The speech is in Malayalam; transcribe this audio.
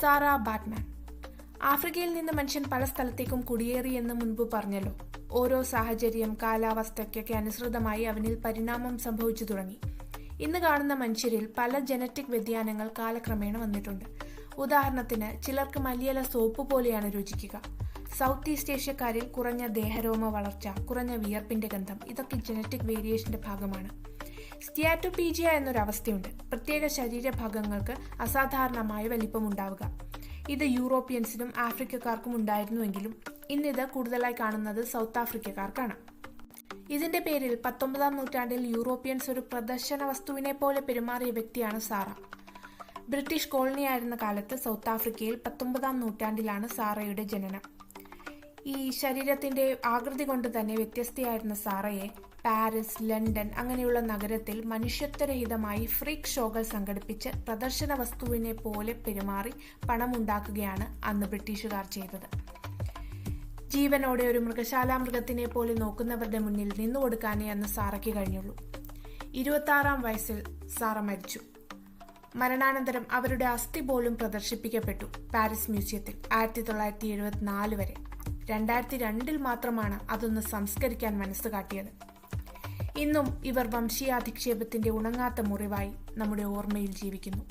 Sara Batman. ആഫ്രിക്കയിൽ നിന്ന് മനുഷ്യൻ പല സ്ഥലത്തേക്കും കുടിയേറിയെന്ന് മുൻപ് പറഞ്ഞല്ലോ. ഓരോ സാഹചര്യം കാലാവസ്ഥയ്ക്കൊക്കെ അനുസൃതമായി അവനിൽ പരിണാമം സംഭവിച്ചു തുടങ്ങി. ഇന്ന് കാണുന്ന മനുഷ്യരിൽ പല ജനറ്റിക് വ്യതിയാനങ്ങൾ കാലക്രമേണ വന്നിട്ടുണ്ട്. ഉദാഹരണത്തിന് ചിലർക്ക് മലിയല സോപ്പ് പോലെയാണ് രുചിക്കുക. സൗത്ത് ഈസ്റ്റ് ഏഷ്യക്കാരിൽ കുറഞ്ഞ ദേഹരോമ വളർച്ച കുറഞ്ഞ വിയർപ്പിന്റെ ഗന്ധം ഇതൊക്കെ ജനറ്റിക് വേരിയേഷന്റെ ഭാഗമാണ്. സ്റ്റിയാറ്റോപീജിയ എന്നൊരവസ്ഥയുണ്ട്. പ്രത്യേക ശരീരഭാഗങ്ങൾക്ക് അസാധാരണമായ വലിപ്പമുണ്ടാവുക. ഇത് യൂറോപ്യൻസിനും ആഫ്രിക്കക്കാർക്കും ഉണ്ടായിരുന്നുവെങ്കിലും ഇന്നിത് കൂടുതലായി കാണുന്നത് സൗത്ത് ആഫ്രിക്കക്കാർക്കാണ്. ഇതിന്റെ പേരിൽ പത്തൊമ്പതാം നൂറ്റാണ്ടിൽ യൂറോപ്യൻസ് ഒരു പ്രദർശന വസ്തുവിനെ പോലെ പെരുമാറിയ വ്യക്തിയാണ് സാറ. ബ്രിട്ടീഷ് കോളനിയായിരുന്ന കാലത്ത് സൗത്ത് ആഫ്രിക്കയിൽ പത്തൊമ്പതാം നൂറ്റാണ്ടിലാണ് സാറയുടെ ജനനം. ഈ ശരീരത്തിന്റെ ആകൃതി കൊണ്ട് തന്നെ വ്യത്യസ്തയായിരുന്ന സാറയെ പാരീസ് ലണ്ടൻ അങ്ങനെയുള്ള നഗരത്തിൽ മനുഷ്യത്വരഹിതമായി ഫ്രീക് ഷോകൾ സംഘടിപ്പിച്ച് പ്രദർശന വസ്തുവിനെ പോലെ പെരുമാറി പണമുണ്ടാക്കുകയാണ് അന്ന് ബ്രിട്ടീഷുകാർ ചെയ്തത്. ജീവനോടെ ഒരു മൃഗശാലാ മൃഗത്തിനെ പോലെ നോക്കുന്നവരുടെ മുന്നിൽ നിന്നു കൊടുക്കാനേ അന്ന് സാറയ്ക്ക് കഴിഞ്ഞുള്ളൂ. ഇരുപത്തി വയസ്സിൽ സാറ മരിച്ചു. മരണാനന്തരം അവരുടെ അസ്ഥി പോലും പ്രദർശിപ്പിക്കപ്പെട്ടു പാരീസ് മ്യൂസിയത്തിൽ ആയിരത്തി തൊള്ളായിരത്തി എഴുപത്തിനാല് വരെ. രണ്ടായിരത്തി രണ്ടിൽ മാത്രമാണ് അതൊന്ന് സംസ്കരിക്കാൻ മനസ്സ് കാട്ടിയത്. ഇന്നും ഇവർ വംശീയാധിക്ഷേപത്തിന്റെ ഉണങ്ങാത്ത മുറിവായി നമ്മുടെ ഓർമ്മയിൽ ജീവിക്കുന്നു.